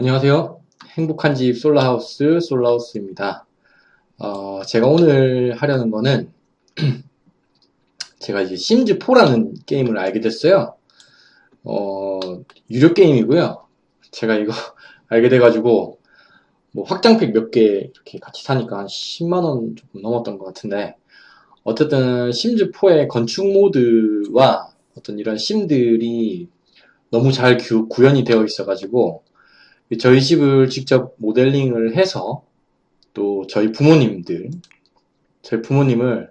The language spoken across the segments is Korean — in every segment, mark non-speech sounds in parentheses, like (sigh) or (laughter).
안녕하세요. 행복한 집 솔라하우스 솔라하우스입니다. 어, 제가 오늘 하려는 거는 (clears throat) 제가 이제 심즈 4라는 게임을 알게 됐어요. 어, 유료 게임이고요. 제가 이거 (laughs) 알게 돼가지고 뭐 확장팩 몇 개 이렇게 같이 사니까 한 10만 원 조금 넘었던 것 같은데 어쨌든 심즈 4의 건축 모드와 어떤 이런 심들이 너무 잘 구, 구현이 되어 있어가지고 저희 집을 직접 모델링을 해서 또 저희 부모님들, 저희 부모님을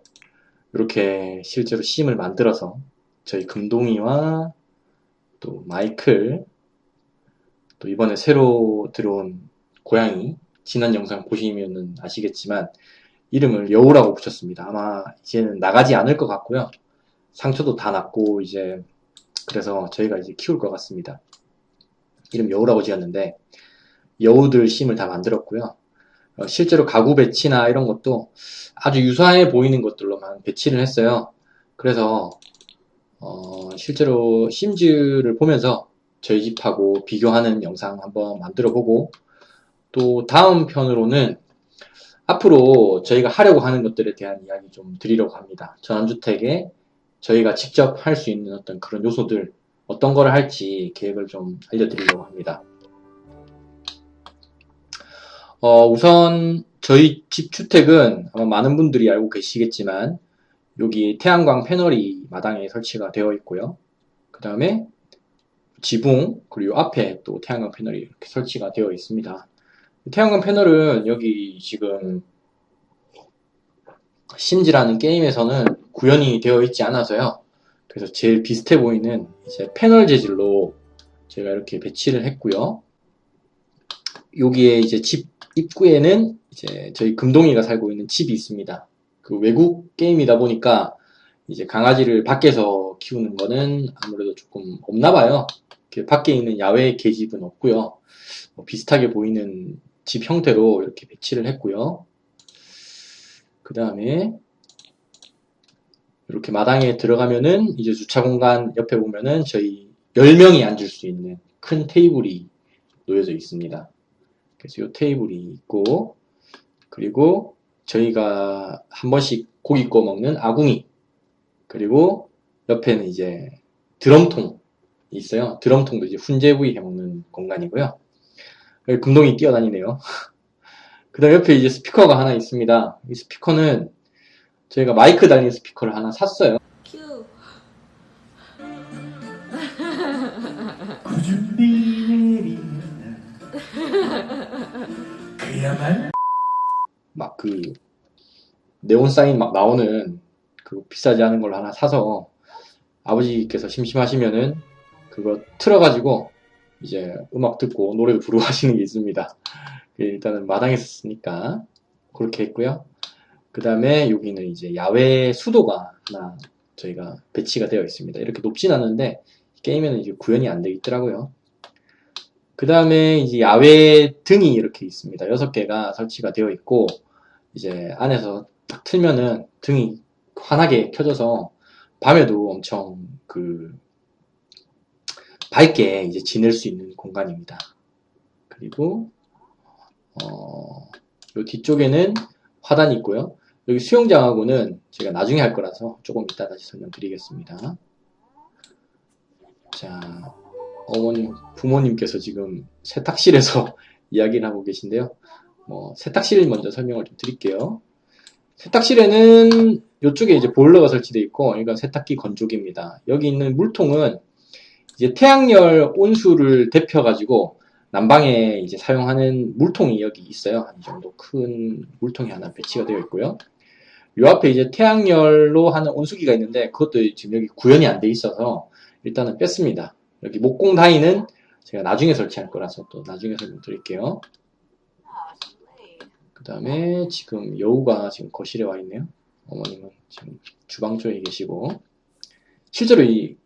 이렇게 실제로 심을 만들어서 저희 금동이와 또 마이클, 또 이번에 새로 들어온 고양이, 지난 영상 보시면 아시겠지만 이름을 여우라고 붙였습니다. 아마 이제는 나가지 않을 것 같고요. 상처도 다 났고 이제 그래서 저희가 이제 키울 것 같습니다. 이름 여우라고 지었는데 여우들 심을 다 만들었고요. 어, 실제로 가구 배치나 이런 것도 아주 유사해 보이는 것들로만 배치를 했어요. 그래서 어, 실제로 심즈를 보면서 저희 집하고 비교하는 영상 한번 만들어 보고 또 다음 편으로는 앞으로 저희가 하려고 하는 것들에 대한 이야기 좀 드리려고 합니다. 전원주택에 저희가 직접 할 수 있는 어떤 그런 요소들 어떤 거를 할지 계획을 좀 알려드리려고 합니다. 어, 우선 저희 집 주택은 아마 많은 분들이 알고 계시겠지만 여기 태양광 패널이 마당에 설치가 되어 있고요. 그 다음에 지붕 그리고 앞에 또 태양광 패널이 이렇게 설치가 되어 있습니다. 태양광 패널은 여기 지금 심지라는 게임에서는 구현이 되어 있지 않아서요. 그래서 제일 비슷해 보이는 이제 패널 재질로 제가 이렇게 배치를 했고요. 여기에 이제 집 입구에는 이제 저희 금동이가 살고 있는 집이 있습니다. 그 외국 게임이다 보니까 이제 강아지를 밖에서 키우는 거는 아무래도 조금 없나 봐요. 밖에 있는 야외 계집은 없고요. 뭐 비슷하게 보이는 집 형태로 이렇게 배치를 했고요. 그 다음에 이렇게 마당에 들어가면은 이제 주차 공간 옆에 보면은 저희 10명이 앉을 수 있는 큰 테이블이 놓여져 있습니다. 그래서 이 테이블이 있고 그리고 저희가 한 번씩 고기 구워 먹는 아궁이 그리고 옆에는 이제 드럼통이 있어요. 드럼통도 이제 훈제부위 해먹는 공간이고요. 금동이 뛰어다니네요. (laughs) 그 다음 옆에 이제 스피커가 하나 있습니다. 이 스피커는 저희가 마이크 달린 스피커를 하나 샀어요. 큐. 구준비 내리는 그야말로 막 그 네온 사인 막 나오는 그 비싸지 않은 걸 하나 사서 아버지께서 심심하시면은 그거 틀어가지고 이제 음악 듣고 노래도 부르고 (laughs) 하시는 게 있습니다. 그 일단은 마당에서 쓰니까 그렇게 했고요. 그 다음에 여기는 이제 야외 수도가 하나 저희가 배치가 되어 있습니다. 이렇게 높진 않은데 게임에는 이제 구현이 안 되어 있더라고요. 그 다음에 이제 야외 등이 이렇게 있습니다. 여섯 개가 설치가 되어 있고 이제 안에서 딱 틀면은 등이 환하게 켜져서 밤에도 엄청 그 밝게 이제 지낼 수 있는 공간입니다. 그리고 어, 요 뒤쪽에는 화단이 있고요. 여기 수영장하고는 제가 나중에 할 거라서 조금 이따 다시 설명드리겠습니다. 자, 어머님, 부모님께서 지금 세탁실에서 (laughs) 이야기를 하고 계신데요. 뭐, 세탁실 먼저 설명을 좀 드릴게요. 세탁실에는 이쪽에 이제 보일러가 설치되어 있고, 이건 세탁기 건조기입니다. 여기 있는 물통은 이제 태양열 온수를 데펴가지고 난방에 이제 사용하는 물통이 여기 있어요. 이 정도 큰 물통이 하나 배치가 되어 있고요. 요 앞에 이제 태양열로 하는 온수기가 있는데 그것도 지금 여기 구현이 안 돼 있어서 일단은 뺐습니다. 여기 목공 다이는 제가 나중에 설치할 거라서 또 나중에 설명드릴게요. 그 다음에 지금 여우가 지금 거실에 와 있네요. 어머님은 지금 주방 쪽에 계시고 실제로 이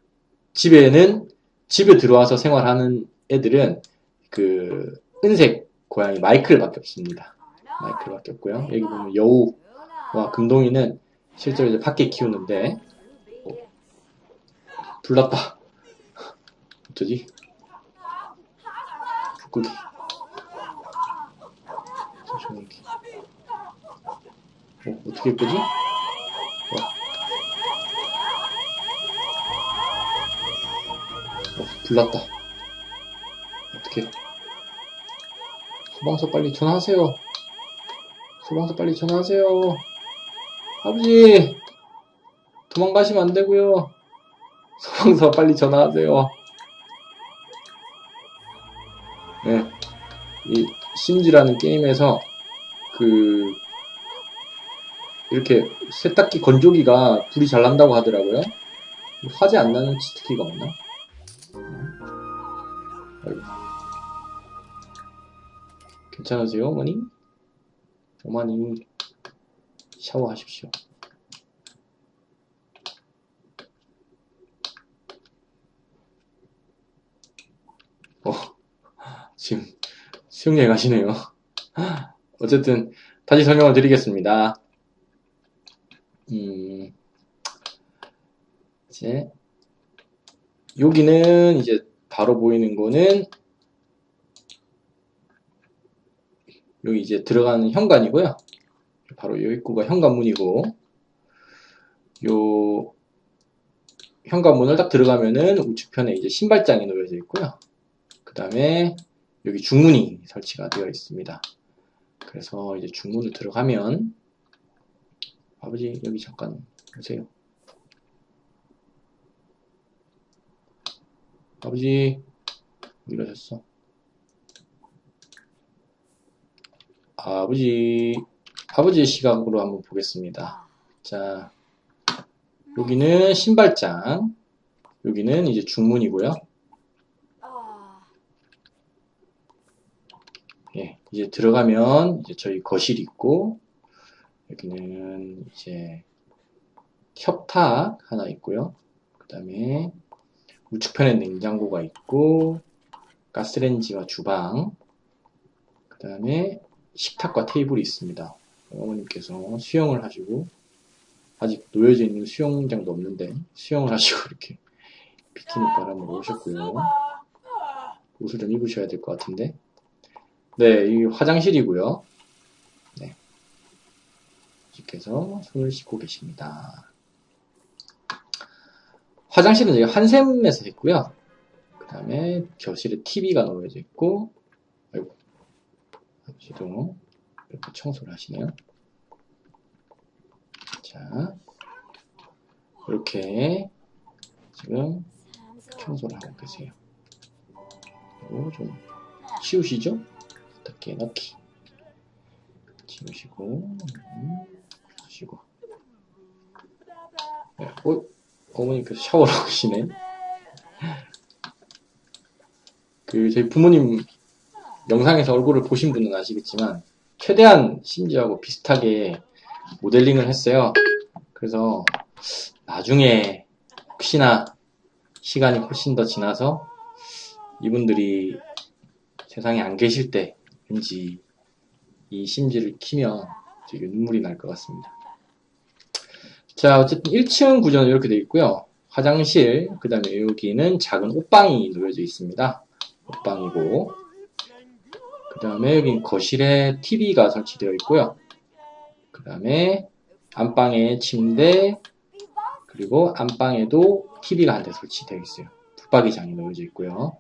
집에는 집에 들어와서 생활하는 애들은 그 은색 고양이 마이클밖에 없습니다. 마이클밖에 없고요. 여기 보면 여우 와 금동이는 실제로 이제 밖에 키우는데 어, 불났다 어쩌지? 좀 이렇게. 어, 어떻게 끄지? 어. 어, 불났다. 어떻게? 소방서 빨리 전화하세요. 소방서 빨리 전화하세요. 아버지! 도망가시면 안 되고요. 소방서 빨리 전화하세요. 네. 이 심즈라는 게임에서 그 이렇게 세탁기 건조기가 불이 잘 난다고 하더라고요. 화재 안 나는 치트키가 없나? 아이고. 괜찮으세요, 어머니? 어머니 샤워하십시오. 어, 지금 수영장에 가시네요. 어쨌든 다시 설명을 드리겠습니다. 음, 이제 여기는 이제 바로 보이는 거는 여기 이제 들어가는 현관이고요. 바로 요 입구가 현관문이고 요 현관문을 딱 들어가면은 우측편에 이제 신발장이 놓여져 있고요. 그 다음에 여기 중문이 설치가 되어 있습니다. 그래서 이제 중문을 들어가면 아버지 여기 잠깐 오세요. 아버지 왜 이러셨어? 아버지 아버지의 시각으로 한번 보겠습니다. 자 여기는 신발장 여기는 이제 중문이고요. 예, 이제 들어가면 이제 저희 거실이 있고 여기는 이제 협탁 하나 있고요. 그 다음에 우측편에 냉장고가 있고 가스레인지와 주방 그 다음에 식탁과 테이블이 있습니다. 어머님께서 수영을 하시고 아직 놓여져 있는 수영장도 없는데 수영을 하시고 이렇게 비키니 바람으로 오셨고요. 옷을 좀 입으셔야 될 것 같은데 네, 이 화장실이고요. 네. 주께서 손을 씻고 계십니다. 화장실은 저희가 한샘에서 했고요. 그 다음에 교실에 TV가 놓여져 있고, 아이고, 아버지도 이렇게 청소를 하시네요. 자, 이렇게 지금 청소를 하고 계세요. 그리고 좀 치우시죠? 어떻게 넣기 지우시고 음, 하시고 네, 어, 어머니께서 샤워를 하고 계시네 그 저희 부모님 영상에서 얼굴을 보신 분은 아시겠지만 최대한 심지어하고 비슷하게 모델링을 했어요 그래서 나중에 혹시나 시간이 훨씬 더 지나서 이분들이 세상에 안 계실 때 왠지 이 심지를 키면 되게 눈물이 날 것 같습니다. 자, 어쨌든 1층 구조는 이렇게 되어 있고요. 화장실, 그 다음에 여기는 작은 옷방이 놓여져 있습니다. 옷방이고, 그 다음에 여긴 거실에 TV가 설치되어 있고요. 그 다음에 안방에 침대, 그리고 안방에도 TV가 한 대 설치되어 있어요. 붙박이장이 놓여져 있고요.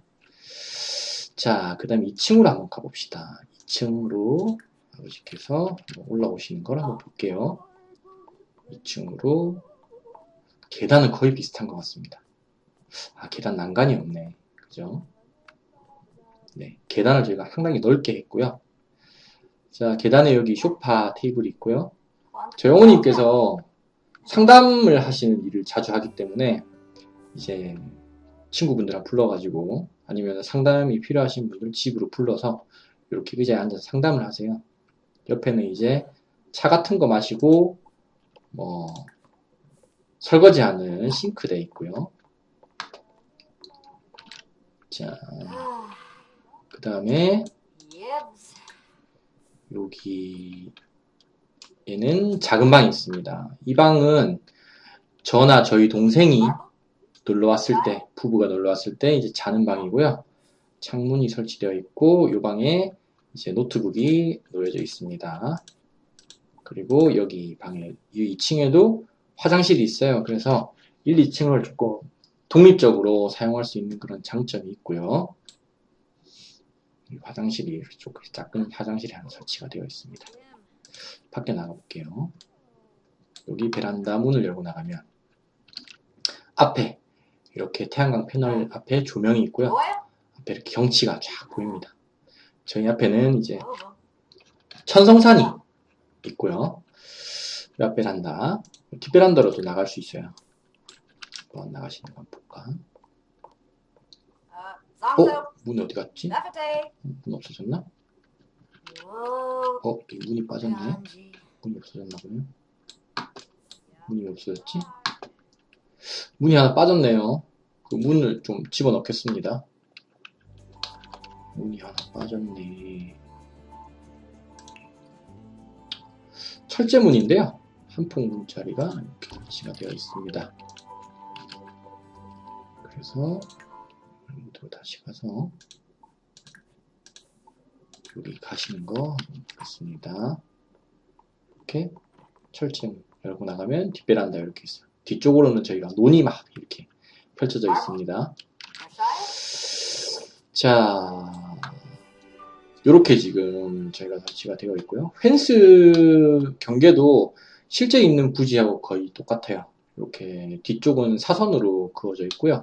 자, 그 다음에 2층으로 한번 가봅시다. 2층으로 아버지께서 올라오시는 걸 한번 볼게요. 2층으로 계단은 거의 비슷한 것 같습니다. 아, 계단 난간이 없네. 그죠? 네, 계단을 저희가 상당히 넓게 했고요. 자, 계단에 여기 쇼파 테이블이 있고요. 저희 어머님께서 상담을 하시는 일을 자주 하기 때문에 이제 친구분들 불러가지고 아니면 상담이 필요하신 분들 집으로 불러서 이렇게 의자에 앉아서 상담을 하세요. 옆에는 이제 차 같은 거 마시고 뭐 설거지하는 싱크대 있고요. 자, 그 다음에 여기에는 작은 방이 있습니다. 이 방은 저나 저희 동생이 놀러 왔을 때, 부부가 놀러 왔을 때 이제 자는 방이고요. 창문이 설치되어 있고, 이 방에 이제 노트북이 놓여져 있습니다. 그리고 여기 방에 이 2층에도 화장실이 있어요. 그래서 1, 2층을 조금 독립적으로 사용할 수 있는 그런 장점이 있고요. 이 화장실이 조금 작은 화장실이 하나 설치가 되어 있습니다. 밖에 나가 볼게요. 여기 베란다 문을 열고 나가면 앞에 이렇게 태양광 패널 앞에 조명이 있고요. 앞에 이렇게 경치가 쫙 보입니다. 저희 앞에는 이제 천성산이 있고요. 옆 베란다, 뒷베란다로도 나갈 수 있어요. 한번 나가시는 거 한번 볼까? 아, 어? 문 어디 갔지? 문 없어졌나? 오, 어, 이 문이 빠졌네. 문이 없어졌나 보네요. 문이 왜 없어졌지? 문이 하나 빠졌네요. 그 문을 좀 집어넣겠습니다. 문이 하나 빠졌네. 철제문인데요. 한 폭 문자리가 이렇게 설치가 되어 있습니다. 그래서 문으로 다시 가서 여기 가시는 거 보겠습니다. 이렇게 철책 열고 나가면 뒷베란다 이렇게 있어요. 뒤쪽으로는 저희가 논이 막 이렇게 펼쳐져 있습니다. 자, 이렇게 지금 저희가 설치가 되어 있고요. 펜스 경계도 실제 있는 부지하고 거의 똑같아요. 이렇게 뒤쪽은 사선으로 그어져 있고요.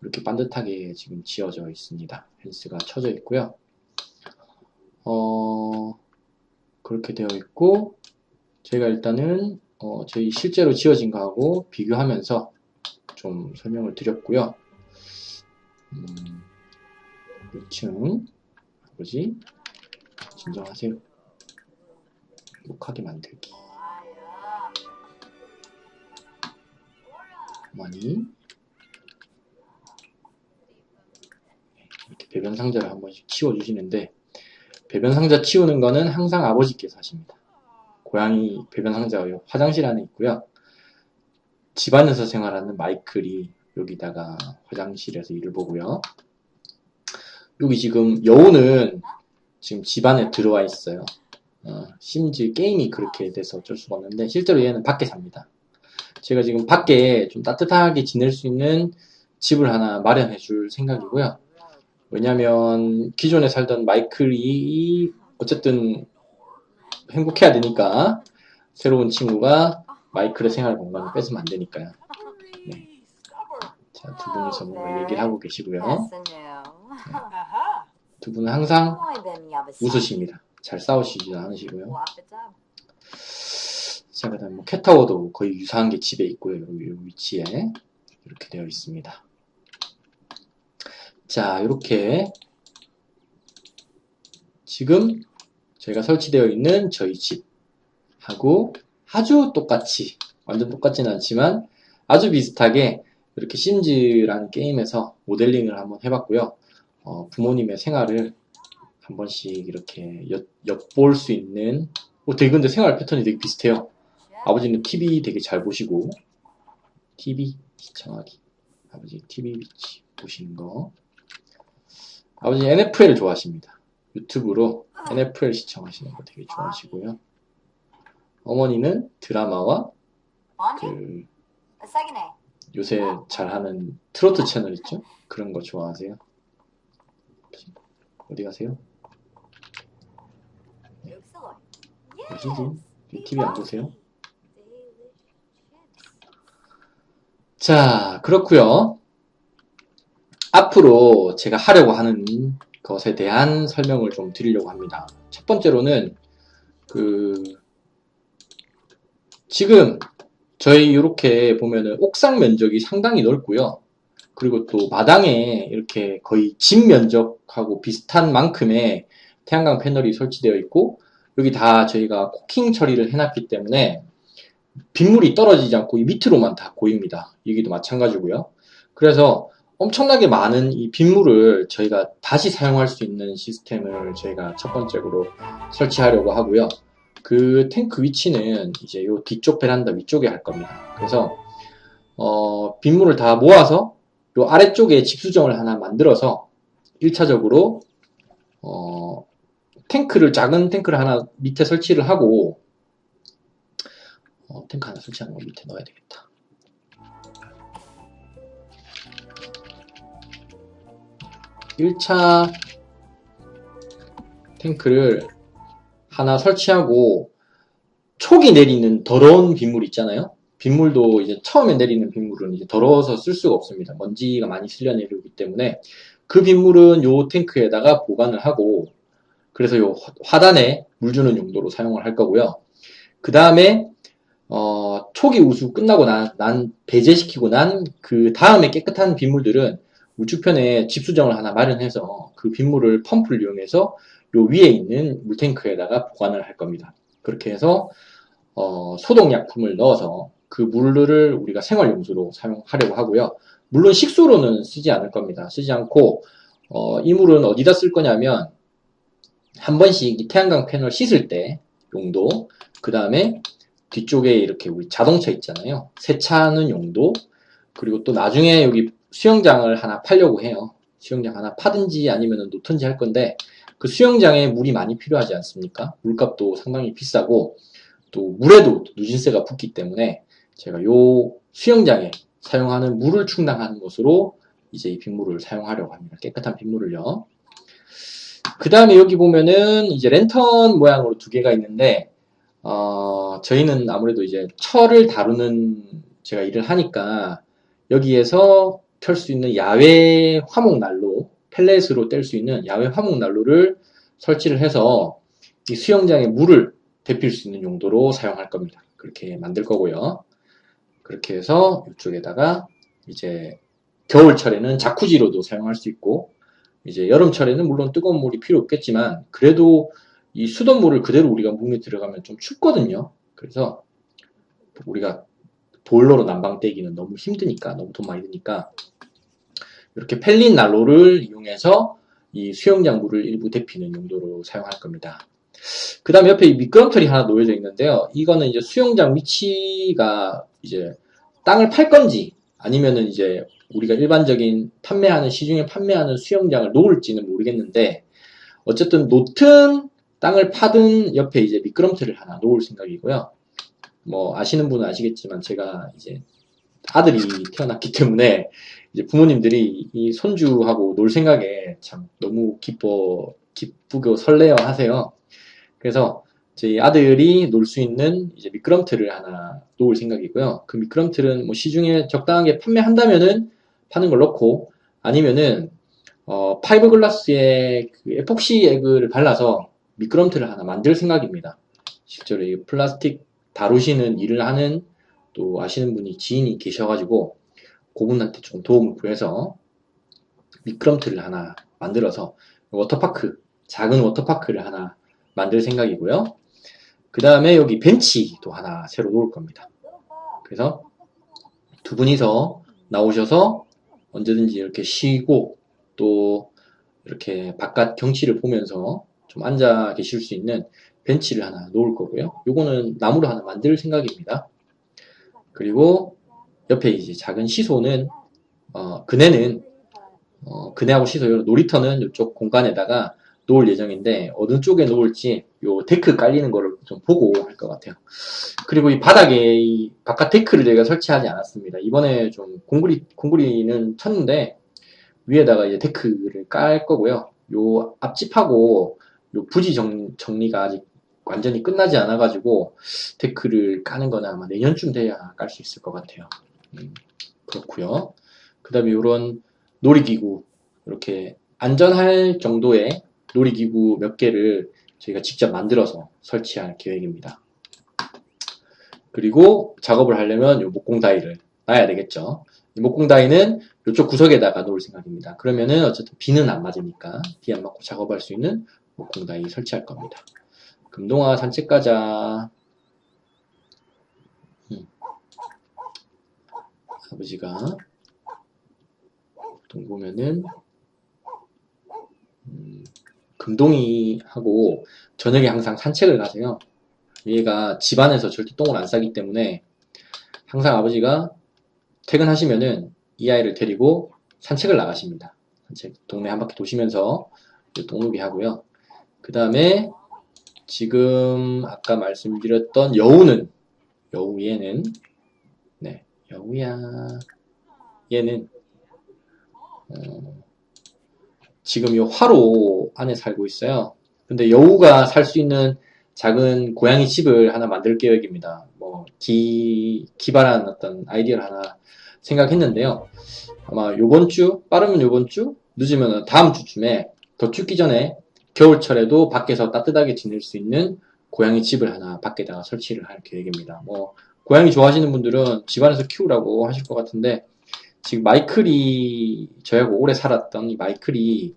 이렇게 반듯하게 지금 지어져 있습니다. 펜스가 쳐져 있고요. 어, 그렇게 되어 있고, 제가 일단은 어, 저희 실제로 지어진 거하고 비교하면서 좀 설명을 드렸고요. 음, 1층 아버지 진정하세요. 행복하게 만들기. 어머니 네, 이렇게 배변 상자를 한 번씩 치워주시는데 배변 상자 치우는 거는 항상 아버지께서 하십니다. 고양이 배변 상자가 화장실 안에 있고요. 집안에서 생활하는 마이클이 여기다가 화장실에서 일을 보고요. 여기 지금 여우는 지금 집안에 들어와 있어요. 어, 심지어 게임이 그렇게 돼서 어쩔 수가 없는데 실제로 얘는 밖에 삽니다. 제가 지금 밖에 좀 따뜻하게 지낼 수 있는 집을 하나 마련해 줄 생각이고요. 왜냐면 기존에 살던 마이클이 어쨌든 행복해야 되니까 새로운 친구가 마이클의 생활 공간을 뺏으면 안 되니까요. 네. 자, 두 분이서 뭔가 얘기를 하고 계시고요. 두 분은 항상 웃으십니다. 잘 싸우시지도 않으시고요. 자, 그 다음 뭐 캣타워도 거의 유사한 게 집에 있고요. 여기 위치에 이렇게 되어 있습니다. 자, 이렇게 지금 저희가 설치되어 있는 저희 집하고 아주 똑같이, 완전 똑같지는 않지만 아주 비슷하게 이렇게 심즈라는 게임에서 모델링을 한번 해봤고요. 어, 부모님의 생활을 한 번씩 이렇게 엿, 엿볼 수 있는 어, 되게 근데 생활 패턴이 되게 비슷해요. 아버지는 TV 되게 잘 보시고 TV 시청하기 아버지 TV 위치 보시는 거 아버지 NFL 좋아하십니다. 유튜브로 NFL 시청하시는 거 되게 좋아하시고요. 어머니는 드라마와 그 요새 잘하는 트로트 채널 있죠? 그런 거 좋아하세요? 어디 가세요? 어디지? TV 안 보세요? 자, 그렇고요. 앞으로 제가 하려고 하는 것에 대한 설명을 좀 드리려고 합니다. 첫 번째로는 그 지금 저희 이렇게 보면은 옥상 면적이 상당히 넓고요. 그리고 또 마당에 이렇게 거의 집 면적하고 비슷한 만큼의 태양광 패널이 설치되어 있고 여기 다 저희가 코킹 처리를 해놨기 때문에 빗물이 떨어지지 않고 이 밑으로만 다 고입니다. 여기도 마찬가지고요. 그래서 엄청나게 많은 이 빗물을 저희가 다시 사용할 수 있는 시스템을 저희가 첫 번째로 설치하려고 하고요. 그 탱크 위치는 이제 요 뒤쪽 베란다 위쪽에 할 겁니다. 그래서 어, 빗물을 다 모아서 요 아래쪽에 집수정을 하나 만들어서 1차적으로 어, 탱크를 작은 탱크를 하나 밑에 설치를 하고 어, 탱크 하나 설치하는 거 밑에 넣어야 되겠다. 일차 탱크를 하나 설치하고 초기 내리는 더러운 빗물 있잖아요. 빗물도 이제 처음에 내리는 빗물은 이제 더러워서 쓸 수가 없습니다. 먼지가 많이 쓸려 내려오기 때문에 그 빗물은 요 탱크에다가 보관을 하고 그래서 요 화- 화단에 물 주는 용도로 사용을 할 거고요. 그 다음에 어, 초기 우수 끝나고 난, 난 배제시키고 난 그 다음에 깨끗한 빗물들은 우측편에 집수정을 하나 마련해서 그 빗물을 펌프를 이용해서 요 위에 있는 물탱크에다가 보관을 할 겁니다. 그렇게 해서 어, 소독약품을 넣어서 그 물을 우리가 생활용수로 사용하려고 하고요. 물론 식수로는 쓰지 않을 겁니다. 쓰지 않고 어, 이 물은 어디다 쓸 거냐면 한 번씩 이 태양광 패널 씻을 때 용도, 그 다음에 뒤쪽에 이렇게 우리 자동차 있잖아요. 세차하는 용도, 그리고 또 나중에 여기 수영장을 하나 팔려고 해요. 수영장 하나 파든지 아니면 놓든지 할 건데 그 수영장에 물이 많이 필요하지 않습니까? 물값도 상당히 비싸고 또 물에도 누진세가 붙기 때문에 제가 요 수영장에 사용하는 물을 충당하는 것으로 이제 이 빗물을 사용하려고 합니다. 깨끗한 빗물을요. 그 다음에 여기 보면은 이제 랜턴 모양으로 두 개가 있는데 어, 저희는 아무래도 이제 철을 다루는 제가 일을 하니까 여기에서 펼수 있는 야외 화목 난로, 펠렛으로 뗄 수 있는 야외 화목 난로를 설치를 해서 이 수영장에 물을 데필 수 있는 용도로 사용할 겁니다. 그렇게 만들 거고요. 그렇게 해서 이쪽에다가 이제 겨울철에는 자쿠지로도 사용할 수 있고 이제 여름철에는 물론 뜨거운 물이 필요 없겠지만 그래도 이 수돗물을 그대로 우리가 몸에 들어가면 좀 춥거든요. 그래서 우리가 보일러로 난방 떼기는 너무 힘드니까 너무 돈 많이 드니까 이렇게 펠린 난로를 이용해서 이 수영장 물을 일부 데피는 용도로 사용할 겁니다. 그 다음에 옆에 이 미끄럼틀이 하나 놓여져 있는데요. 이거는 이제 수영장 위치가 이제 땅을 팔 건지 아니면은 이제 우리가 일반적인 판매하는 시중에 판매하는 수영장을 놓을지는 모르겠는데 어쨌든 놓든 땅을 파든 옆에 이제 미끄럼틀을 하나 놓을 생각이고요. 뭐 아시는 분은 아시겠지만 제가 이제 아들이 태어났기 때문에 이제 부모님들이 이 손주하고 놀 생각에 참 너무 기뻐 기쁘고 설레어 하세요. 그래서 저희 아들이 놀 수 있는 이제 미끄럼틀을 하나 놓을 생각이고요. 그 미끄럼틀은 뭐 시중에 적당하게 판매한다면은 파는 걸 넣고 아니면은 어, 파이버글라스에 그 에폭시 액을 발라서 미끄럼틀을 하나 만들 생각입니다. 실제로 이 플라스틱 다루시는 일을 하는 또 아시는 분이 지인이 계셔가지고 그분한테 좀 도움을 구해서 미끄럼틀을 하나 만들어서 워터파크 작은 워터파크를 하나 만들 생각이고요. 그 다음에 여기 벤치도 하나 새로 놓을 겁니다. 그래서 두 분이서 나오셔서 언제든지 이렇게 쉬고 또 이렇게 바깥 경치를 보면서 좀 앉아 계실 수 있는 벤치를 하나 놓을 거고요. 요거는 나무로 하나 만들 생각입니다. 그리고 옆에 이제 작은 시소는 어, 그네는 어, 그네하고 시소 요 놀이터는 이쪽 공간에다가 놓을 예정인데 어느 쪽에 놓을지 요 데크 깔리는 거를 좀 보고 할 것 같아요. 그리고 이 바닥에 이 바깥 데크를 저희가 설치하지 않았습니다. 이번에 좀 공구리 공구리는 쳤는데 위에다가 이제 데크를 깔 거고요. 요 앞집하고 요 부지 정, 정리가 아직 완전히 끝나지 않아가지고 데크를 까는 거는 아마 내년쯤 돼야 깔 수 있을 것 같아요. 음, 그렇고요. 그 다음에 이런 놀이기구 이렇게 안전할 정도의 놀이기구 몇 개를 저희가 직접 만들어서 설치할 계획입니다. 그리고 작업을 하려면 요 목공다이를 놔야 되겠죠. 이 목공다이는 이쪽 구석에다가 놓을 생각입니다. 그러면은 어쨌든 비는 안 맞으니까 비 안 맞고 작업할 수 있는 목공다이 설치할 겁니다. 금동아 산책 가자. 음. 아버지가 보통 보면은 음, 금동이하고 저녁에 항상 산책을 가세요. 얘가 집안에서 절대 똥을 안 싸기 때문에 항상 아버지가 퇴근하시면은 이 아이를 데리고 산책을 나가십니다. 산책 동네 한 바퀴 도시면서 똥누기 하고요. 그그 다음에 지금 아까 말씀드렸던 여우는 여우 얘는 네 여우야 얘는 어, 지금 요 화로 안에 살고 있어요. 근데 여우가 살 수 있는 작은 고양이 집을 하나 만들 계획입니다. 뭐 기, 기발한 어떤 아이디어를 하나 생각했는데요. 아마 요번 주, 빠르면 요번 주, 늦으면 다음 주쯤에 더 춥기 전에 겨울철에도 밖에서 따뜻하게 지낼 수 있는 고양이 집을 하나 밖에다가 설치를 할 계획입니다. 뭐 고양이 좋아하시는 분들은 집안에서 키우라고 하실 것 같은데 지금 마이클이 저하고 오래 살았던 이 마이클이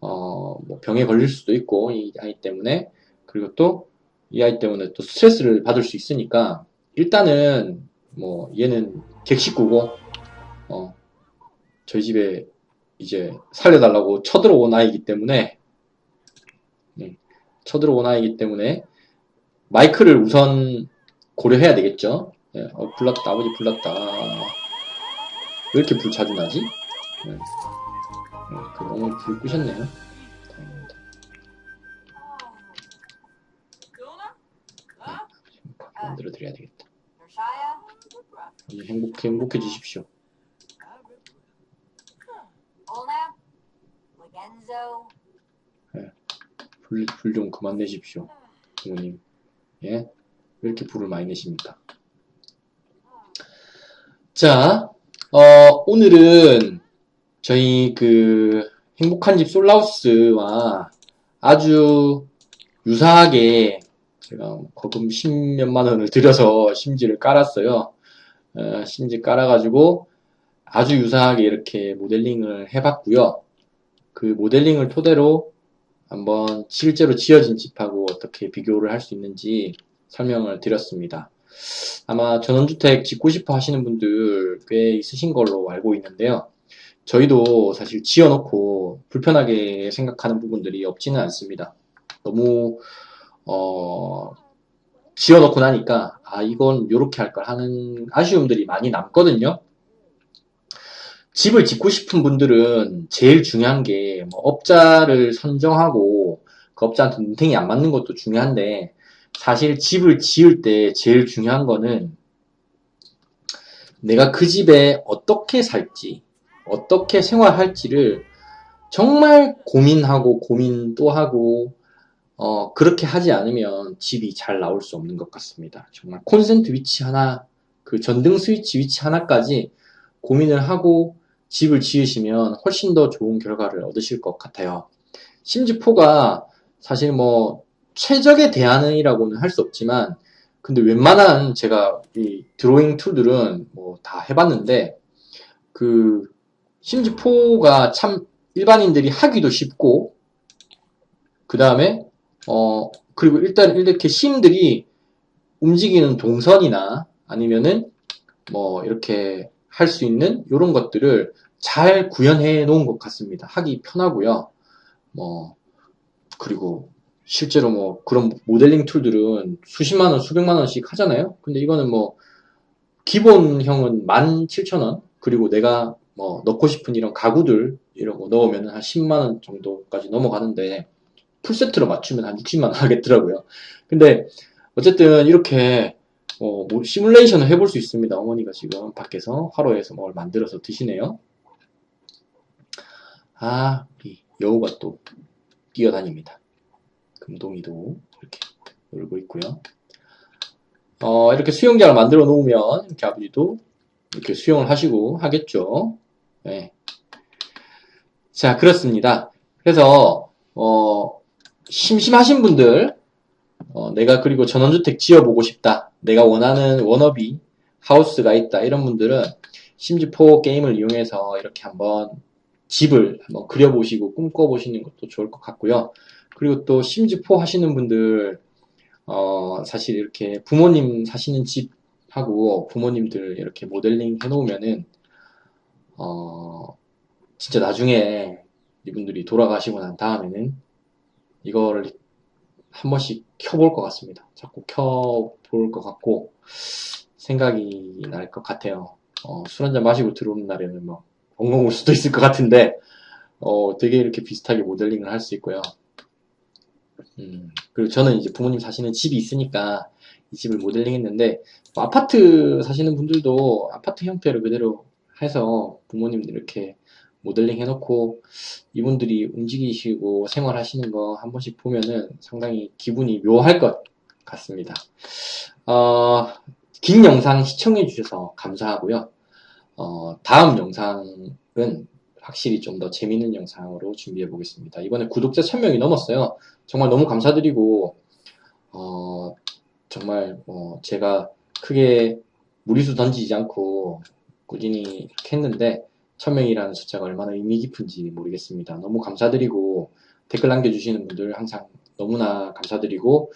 어, 뭐 병에 걸릴 수도 있고 이 아이 때문에 그리고 또 이 아이 때문에 또 스트레스를 받을 수 있으니까 일단은 뭐 얘는 객식구고 어, 저희 집에 이제 살려달라고 쳐들어온 아이기 때문에 네, 쳐들어온 아이기 때문에 마이크를 우선 고려해야 되겠죠. 네, 어, 불났다 아버지 불났다. 왜 이렇게 불 자주 나지? 네. 네, 그 너무 불 끄셨네요. 다행입니다. 네, 만들어 드려야 되겠다. 아주 행복해 행복해지십시오. 불 좀 그만 내십시오. 부모님. 예? 왜 이렇게 불을 많이 내십니까? 자, 어, 오늘은 저희 그 행복한 집 솔라우스와 아주 유사하게 제가 거금 10몇만 원을 들여서 (laughs) 심지를 깔았어요. 어, 심지 깔아가지고 아주 유사하게 이렇게 모델링을 해봤고요. 그 모델링을 토대로 한번 실제로 지어진 집하고 어떻게 비교를 할 수 있는지 설명을 드렸습니다. 아마 전원주택 짓고 싶어 하시는 분들 꽤 있으신 걸로 알고 있는데요. 저희도 사실 지어놓고 불편하게 생각하는 부분들이 없지는 않습니다. 너무 어, 지어놓고 나니까 아 이건 이렇게 할 걸 하는 아쉬움들이 많이 남거든요. 집을 짓고 싶은 분들은 제일 중요한 게, 뭐, 업자를 선정하고, 그 업자한테 눈탱이 안 맞는 것도 중요한데, 사실 집을 지을 때 제일 중요한 거는, 내가 그 집에 어떻게 살지, 어떻게 생활할지를 정말 고민하고, 고민 또 하고, 어, 그렇게 하지 않으면 집이 잘 나올 수 없는 것 같습니다. 정말 콘센트 위치 하나, 그 전등 스위치 위치 하나까지 고민을 하고, 집을 지으시면 훨씬 더 좋은 결과를 얻으실 것 같아요. 심지포가 사실 뭐 최적의 대안이라고는 할 수 없지만 근데 웬만한 제가 이 드로잉 툴들은 뭐 다 해봤는데 그 심지포가 참 일반인들이 하기도 쉽고 그 다음에 어 그리고 일단 이렇게 심들이 움직이는 동선이나 아니면은 뭐 이렇게 할 수 있는 이런 것들을 잘 구현해 놓은 것 같습니다. 하기 편하고요. 뭐 그리고 실제로 뭐 그런 모델링 툴들은 수십만 원, 수백만 원씩 하잖아요. 근데 이거는 뭐 기본형은 17,000원 그리고 내가 뭐 넣고 싶은 이런 가구들 이런 거 넣으면 한 10만 원 정도까지 넘어가는데 풀세트로 맞추면 한 60만 원 하겠더라고요. 근데 어쨌든 이렇게 어, 뭐 시뮬레이션을 해볼 수 있습니다. 어머니가 지금 밖에서 화로에서 뭘 만들어서 드시네요. 아, 우리 여우가 또 뛰어다닙니다. 금동이도 이렇게 놀고 있고요. 어, 이렇게 수영장을 만들어 놓으면 이렇게 아버지도 이렇게 수영을 하시고 하겠죠. 네. 자, 그렇습니다. 그래서 어, 심심하신 분들 어, 내가 그리고 전원주택 지어보고 싶다. 내가 원하는 워너비 하우스가 있다. 이런 분들은 심지포 게임을 이용해서 이렇게 한번 집을 한번 그려보시고 꿈꿔보시는 것도 좋을 것 같고요. 그리고 또 심지포 하시는 분들, 어, 사실 이렇게 부모님 사시는 집하고 부모님들 이렇게 모델링 해놓으면은, 어, 진짜 나중에 이분들이 돌아가시고 난 다음에는 이거를 한 번씩 켜볼 것 같습니다. 자꾸 켜볼 것 같고 생각이 날 것 같아요. 어, 술 한잔 마시고 들어오는 날에는 막 엉엉 울 수도 있을 것 같은데 어, 되게 이렇게 비슷하게 모델링을 할 수 있고요. 음, 그리고 저는 이제 부모님 사시는 집이 있으니까 이 집을 모델링 했는데, 뭐 아파트 사시는 분들도 아파트 형태를 그대로 해서 부모님들 이렇게 모델링 해놓고 이분들이 움직이시고 생활하시는 거 한 번씩 보면은 상당히 기분이 묘할 것 같습니다. 어, 긴 영상 시청해 주셔서 감사하고요. 어, 다음 영상은 확실히 좀 더 재밌는 영상으로 준비해 보겠습니다. 이번에 구독자 1000명이 넘었어요. 정말 너무 감사드리고, 어, 정말, 어, 제가 크게 무리수 던지지 않고 꾸준히 했는데, 1000명이라는 숫자가 얼마나 의미 깊은지 모르겠습니다. 너무 감사드리고, 댓글 남겨주시는 분들 항상 너무나 감사드리고,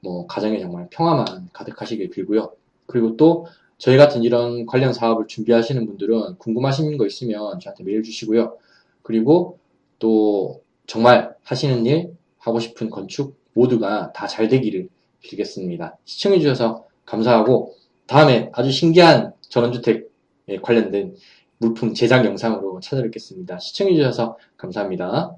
뭐, 가정에 정말 평화만 가득하시길 빌고요. 그리고 또, 저희 같은 이런 관련 사업을 준비하시는 분들은 궁금하신 거 있으면 저한테 메일 주시고요. 그리고 또 정말 하시는 일, 하고 싶은 건축 모두가 다 잘 되기를 빌겠습니다. 시청해주셔서 감사하고 다음에 아주 신기한 전원주택에 관련된 물품 제작 영상으로 찾아뵙겠습니다. 시청해주셔서 감사합니다.